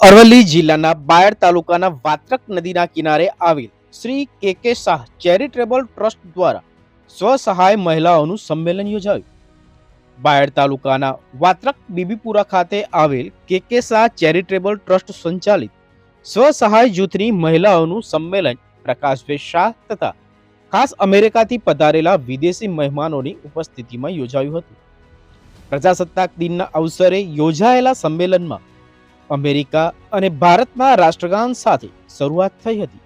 અરવલ્લી જિલ્લાના બાયડ તાલુકાના વાત્રક નદીના કિનારે આવેલ શ્રી કે કે શાહ ચેરિટેબલ ટ્રસ્ટ દ્વારા સ્વસહાય મહિલાઓનું સંમેલન યોજાયું. બાયડ તાલુકાના વાત્રક બીબીપુરા ખાતે આવેલ કે કે શાહ ચેરિટેબલ ટ્રસ્ટ સંચાલિત સ્વસહાય જૂથની મહિલાઓનું સંમેલન પ્રકાશભાઈ શાહ તથા ખાસ અમેરિકાથી પધારેલા વિદેશી મહેમાનોની ઉપસ્થિતિમાં યોજાયું હતું. પ્રજાસત્તાક દિનના અવસરે યોજાયેલા સંમેલનમાં અમેરિકા અને ભારતના રાષ્ટ્રગાન સાથે શરૂઆત થઈ હતી.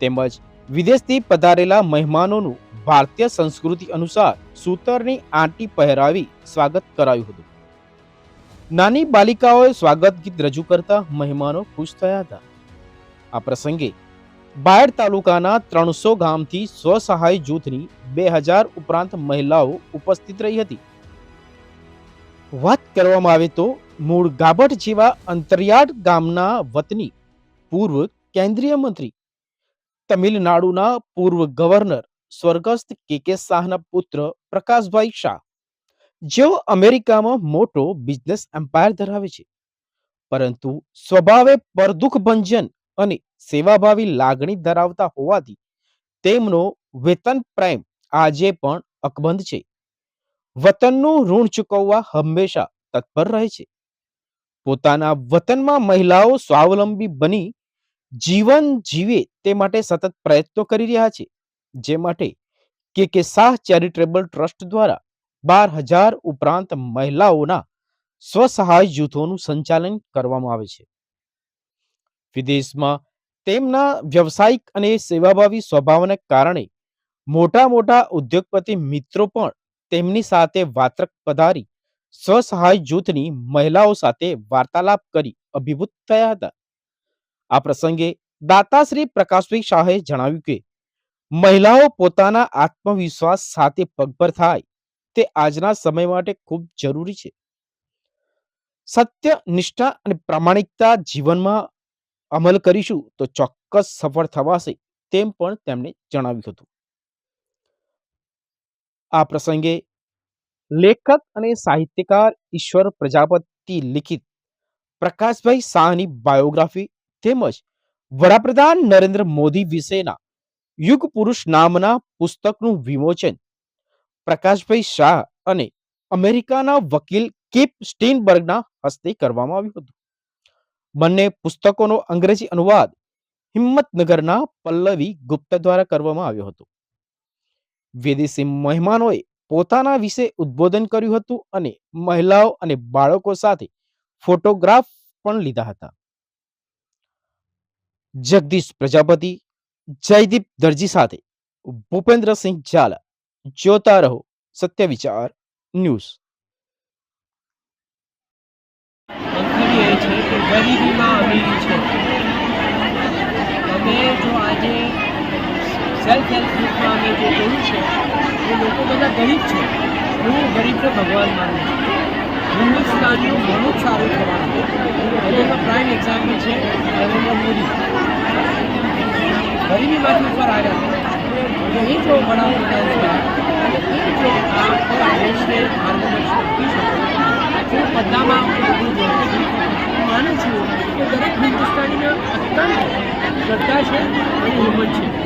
તેમજ વિદેશથી પધારેલા મહેમાનોનું ભારતીય સંસ્કૃતિ અનુસાર સૂતરની આંટી પહેરાવી સ્વાગત કરાયું હતું. નાની બાલિકાઓએ સ્વાગત ગીત રજૂ કરતા મહેમાનો ખુશ થયા હતા. આ પ્રસંગે બાયડ તાલુકાના ત્રણસો ગામથી સ્વસહાય જૂથની બે હજાર ઉપરાંત મહિલાઓ ઉપસ્થિત રહી હતી. વાત કરવામાં આવે તો મૂળ ગાબટ જેવા અંતરિયાળ ગામના વતની પૂર્વ કેન્દ્રીય મંત્રી, તમિલનાડુના પૂર્વ ગવર્નર સ્વર્ગસ્થ કે કે શાહના પુત્ર પ્રકાશભાઈ શાહ, જેઓ અમેરિકામાં મોટો બિઝનેસ એમ્પાયર ધરાવે છે. પરંતુ સ્વભાવે પરદુખ ભંજન અને સેવાભાવી લાગણી ધરાવતા હોવાથી તેમનો વેતન પ્રેમ આજે પણ અકબંધ છે. વતનનું ઋણ ચૂકવવા હંમેશા તત્પર રહે છે. પોતાના વતનમાં મહિલાઓ સ્વાવલંબી બની જીવન જીવે તે માટે સતત પ્રયત્નો કરી રહ્યા છે. જે માટે કે કે શાહ ચેરિટેબલ ટ્રસ્ટ દ્વારા બાર હજાર ઉપરાંત મહિલાઓના સ્વસહાય જૂથોનું સંચાલન કરવામાં આવે છે. વિદેશમાં તેમના વ્યવસાયિક અને સેવાભાવી સ્વભાવને કારણે મોટા મોટા ઉદ્યોગપતિ મિત્રો પણ તેમની સાથે વાત્રક પધારી સ્વસહાય જૂથની મહિલાઓ સાથે વાર્તાલાપ કરી અભિભૂત થયા હતા. આ પ્રસંગે દાતાશ્રી પ્રકાશભાઈ શાહે જણાવ્યું કે, મહિલાઓ પોતાના આત્મવિશ્વાસ સાથે પગભર થાય તે આજના સમય માટે ખૂબ જરૂરી છે. સત્ય, નિષ્ઠા અને પ્રામાણિકતા જીવનમાં અમલ કરીશું તો ચોક્કસ સફળ થવાશે તેમ પણ તેમણે જણાવ્યું હતું. આ પ્રસંગે લેખક અને સાહિત્યકાર ઈશ્વર પ્રજાપતિ લિખિત, પ્રકાશભાઈ શાહની બાયોગ્રાફી તેમજ વડાપ્રધાન નરેન્દ્ર મોદી વિશેના યુગ પુરુષ નામના પુસ્તકનું વિમોચન, પ્રકાશભાઈ શાહ અને અમેરિકાના વકીલ કીપ સ્ટીનબર્ગના હસ્તે કરવામાં આવ્યું હતું. બંને પુસ્તકોનો અંગ્રેજી અનુવાદ હિંમતનગરના પલ્લવી ગુપ્ત દ્વારા કરવામાં આવ્યો હતો. વિદેશી મહેમાનોએ પોતાના વિશે ઉદ્બોધન કર્યું હતું અને મહિલાઓ અને બાળકો સાથે ફોટોગ્રાફ પણ લીધા હતા. જગદીશ પ્રજાપતિ, જયદીપ દરજી સાથે ભૂપેન્દ્રસિંહ ઝાલા જોતા રહો સત્ય વિચાર ન્યૂઝ ગરીબીમાં અમીરી છે. તમે જો આજે સેલ્ફ હેલ્પ ગ્રુપમાં અમે જે જોયું છે, એ લોકો બધા ગરીબ છે. હું ગરીબને ભગવાન માનું છું. હિન્દુસ્તાનનું ઘણું જ સારું થવાનું એનો પ્રાઇમ એક્ઝામ્પલ છે નરેન્દ્ર મોદી. ગરીબીમાંથી ઉપર આવ્યા એ જો વડાપ્રધાન છે. અને એ જો આ આખા દેશને માર્ગદર્શન આપી શકે હું બધામાં હું જોઉં છું. હું માનું છું કે દરેક હિન્દુસ્તાનીમાં અત્યંત શ્રદ્ધા છે અને હિંમત છે.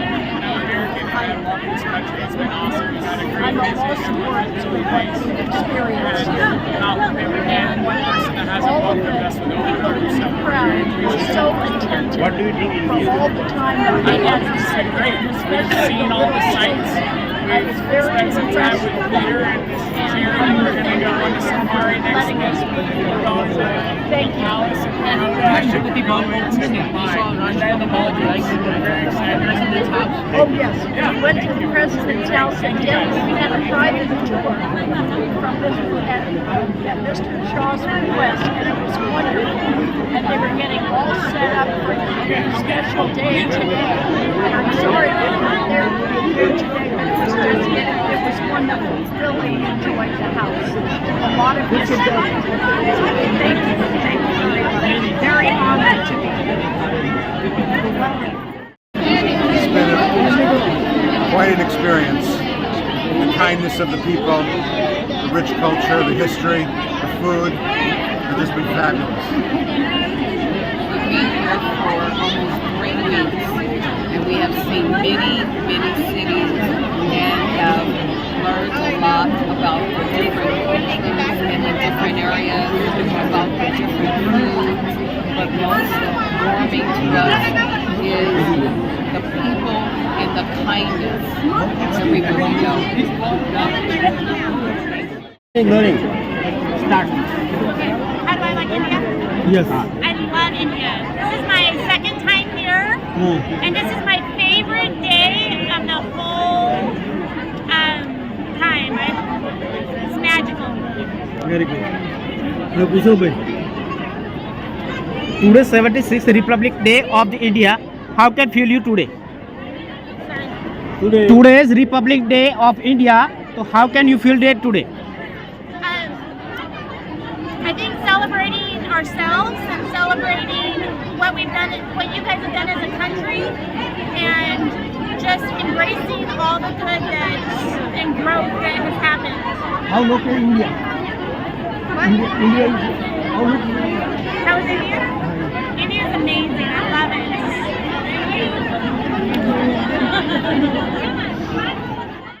So attentive what do you think all the time. I had to sit there, especially seeing all the sights. I was very impressed with her and sharing. We're going to go on a safari next week. the very excited. Oh, yes. Yeah. We went to the President's House, and yes, we had a private tour from Mr. At, West, Mr. And it was wonderful. And they were getting all set up for a special day today. And I'm sorry I'm not there today, but it was just, it was wonderful. Really enjoyed the house. A lot of history. Thank you. Thank you. It's been a, quite an experience. The kindness of the people, the rich culture, the history, the food, have just been fabulous. we have seen many, many cities and have learned a lot about the different cultures and the different areas, about the different foods. But most warming to us is the people and the kindness everywhere we go. How do I like India? Yes. I love India. This is my second time here, mm. and this is my favorite day of the whole um, time. I, it's magical very good. No, puso bhai. Eh? Today 76th Republic Day of the India. How can feel you today? Today. Today is Republic Day of India. So how can you feel that today? Um, I think celebrating ourselves and celebrating what we've done, what you guys have done as a country, and just embracing all the good that and growth that has happened. How local India? India, India is how look How was India? India is amazing. I love it.